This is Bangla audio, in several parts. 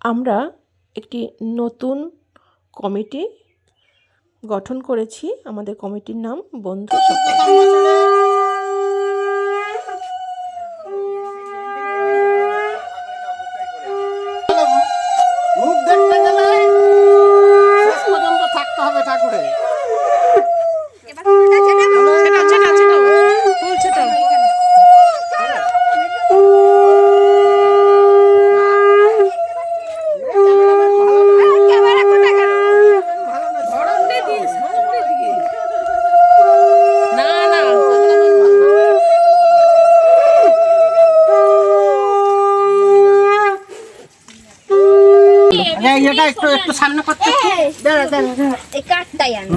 আমরা একটি নতুন কমিটি গঠন করেছি। আমাদের কমিটির নাম বন্ধু সফল মুখ দেখতে গেলে শেষ পর্যন্ত থাকতে হবে ঠাকুরে ছেটাও ছেটাও ছেটাও ফুল ছেটাও না না এটা একটু একটু সামনে করতে দাঁড়া দাঁড়া দাঁড়া এই কাঠটাই আনি।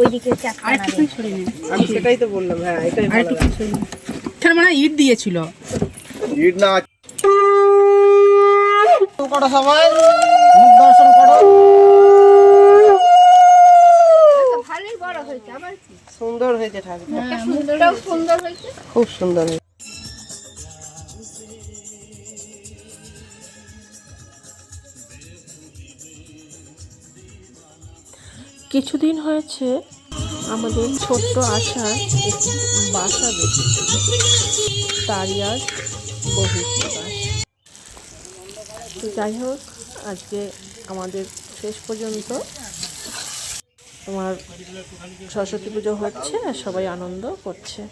ওইদিকে চাকা না। রে। আমি সেটাই তো বললাম হ্যাঁ এটাই ভালো মানে ইট দিয়েছিল। ইট না করো সবাই। মুখ দর্শন করো। ভালোই বড় হয়েছে আবার সুন্দর হয়েছে ঠাকুর। সুন্দর হয়েছে। খুব সুন্দর হয়েছে। কিছুদিন হয়েছে আমাদের ছোট্ট আশার একটি বাসা বেঁচেছে তারই আজ বহু তো যাই হোক আজকে আমাদের শেষ পর্যন্ত তোমার সরস্বতী পুজো হচ্ছে আর সবাই আনন্দ করছে।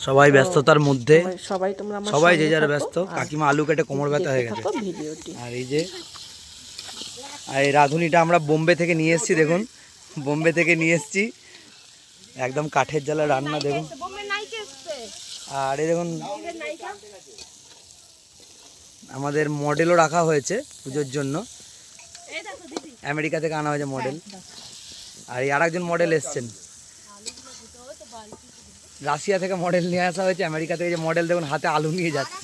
সবাই ব্যস্ততার মধ্যে। সবাই- তোমরা সবাই যে যারা ব্যস্ত। কাকিমা আলু কেটে কোমর ব্যথা হয়ে গেছে। ভিডিওটি। আর এই যে আর এই রাঁধুনিটা আমরা বোম্বে থেকে নিয়ে এসেছি, দেখুন। বোম্বে থেকে নিয়ে এসেছি। একদম কাঠের জ্বালা রান্না, দেখুন। আর এই দেখুন, আমাদের মডেলও রাখা হয়েছে পুজোর জন্য। আমেরিকা থেকে আনা হয়েছে মডেল। আর এই আরেকজন মডেল এসছেন। রাশিয়া থেকে মডেল নিয়ে আসা হয়েছে, আমেরিকা থেকে যে মডেল, দেখুন, হাতে আলু নিয়ে যাচ্ছে।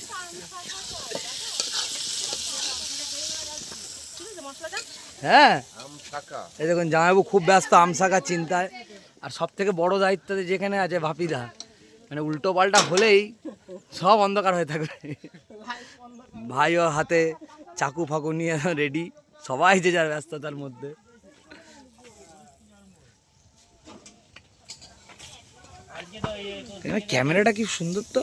হ্যাঁ? এই দেখুন জামাইবাবু খুব ব্যস্ত আমসাকা চিন্তায়। আর সব থেকে বড় দায়িত্ব যেখানে আছে ভাপিদা মানে উল্টো পাল্টা হলেই সব অন্ধকার হয়ে থাকবে। ভাইও হাতে চাকু ফাকু নিয়ে রেডি সবাই যে যার ব্যস্ততার মধ্যে। ক্যামেরাটা কি সুন্দর তো?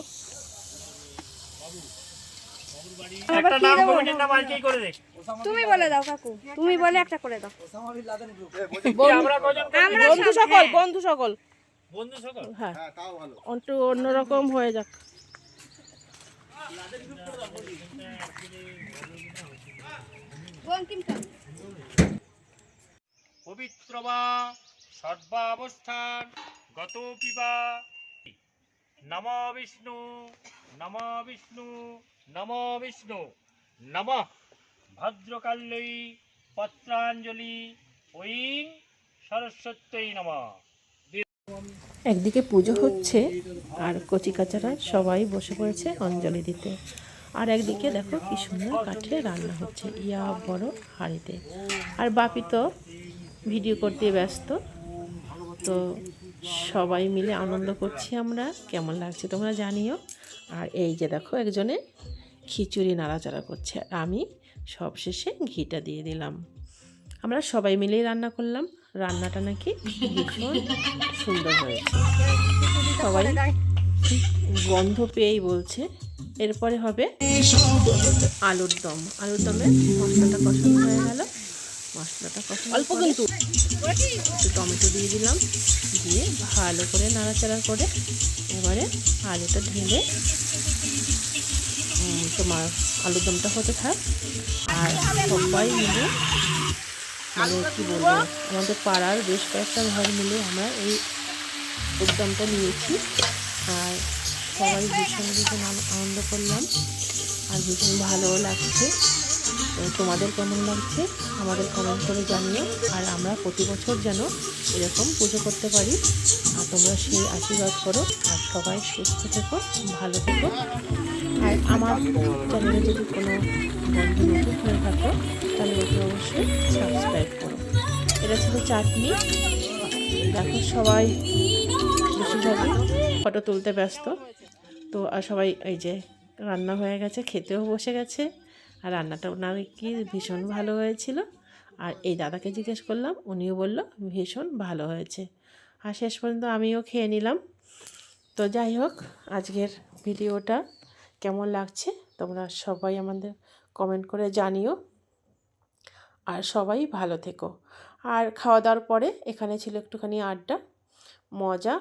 তুমি বলে দাও কাকু তুমি বলে একটা করে দাও। বন্ধু সকল বন্ধু সকল। বন্ধু সকল? হ্যাঁ। একটু অন্যরকম হয়ে যাক। পবিত্র বা সর্বাবস্থান গত পিবা নম বিষ্ণু নম বিষ্ণু নম বিষ্ণু নম। ভদ্রকাল্যই পত্রাঞ্জলি ঐং সরস্বত্যই নম। একদিকে পুজো হচ্ছে আর কচিকাচারা সবাই বসে পড়েছে অঞ্জলি দিতে। আর একদিকে দেখো কি সুন্দর কাঠে রান্না হচ্ছে। ইয়া বড় হাঁড়িতে। আর বাপি তো ভিডিও করতে ব্যস্ত। তো সবাই মিলে আনন্দ করছি আমরা। কেমন লাগছে তোমরা জানিও। আর এই যে দেখো একজনে খিচুড়ি নাড়াচাড়া করছে। আর আমি সবশেষে ঘিটা দিয়ে দিলাম। আমরা সবাই মিলেই রান্না করলাম। রান্নাটা নাকি ভীষণ সুন্দর হয়েছে। সবাই গন্ধ পেয়েই বলছে। এরপরে হবে আলুর দম। আলুর দমে মশলাটা কষানো হয়ে গেল। মশলাটা কষানো অল্প কিন্তু। একটু টমেটো দিয়ে দিলাম। দিয়ে ভালো করে নাড়াচাড়া করে এবারে আলুটা ঢেলে তোমার আলুর দমটা হতে থাক। আর সবাই মিলে মানে কী বলব, আমাদের পাড়ার বেশ কয়েকটা ঘর মিলে আমরা এই উদ্যমটা নিয়েছি। আর সবাই ভীষণ ভীষণ আন- আনন্দ করলাম। আর ভীষণ ভালোও লাগছে। তোমাদের কেমন লাগছে? আমাদের কমেন্ট করে জানিও। আর আমরা প্রতি বছর যেন এরকম পুজো করতে পারি। আর তোমরা সেই আশীর্বাদ করো। আর সবাই সুস্থ থেকো, ভালো থেকো। আর আমার চ্যানেলে যদি কোনো বন্ধু নতুন হয়ে থাকো, তাহলে ওকে অবশ্যই সাবস্ক্রাইব করো। এটা ছিল চাটনি। দেখো সবাই বেশিরভাগই ফটো তুলতে ব্যস্ত। তো আর সবাই এই যে রান্না হয়ে গেছে, খেতেও বসে গেছে। আর রান্নাটা নাকি কি ভীষণ ভালো হয়েছিল। আর এই দাদাকে জিজ্ঞেস করলাম, উনিও বলল, ভীষণ ভালো হয়েছে। আর শেষ পর্যন্ত আমিও খেয়ে নিলাম। তো যাই হোক, আজকের ভিডিওটা কেমন লাগছে তোমরা সবাই আমাদের কমেন্ট করে জানিও। আর সবাই ভালো থেকো। আর খাওয়া দাওয়ার পরে এখানে ছিল একটুখানি আড্ডা, মজা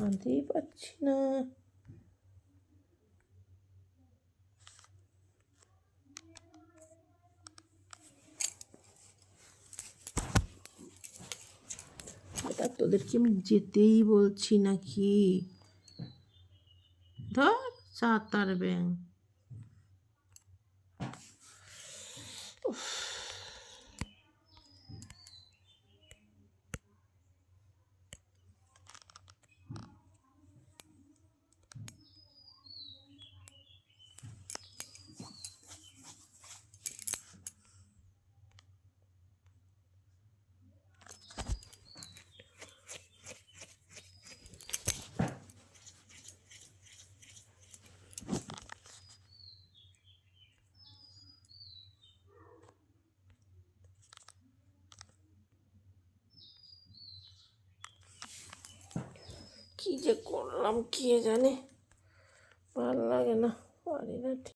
শান্তিই পারছি না। তোদেরকে আমি যেতেই বলছি নাকি? ধর সাঁতার ব্যাং কি যে করলাম কে জানে? ভালো লাগে না পারি না ঠিক।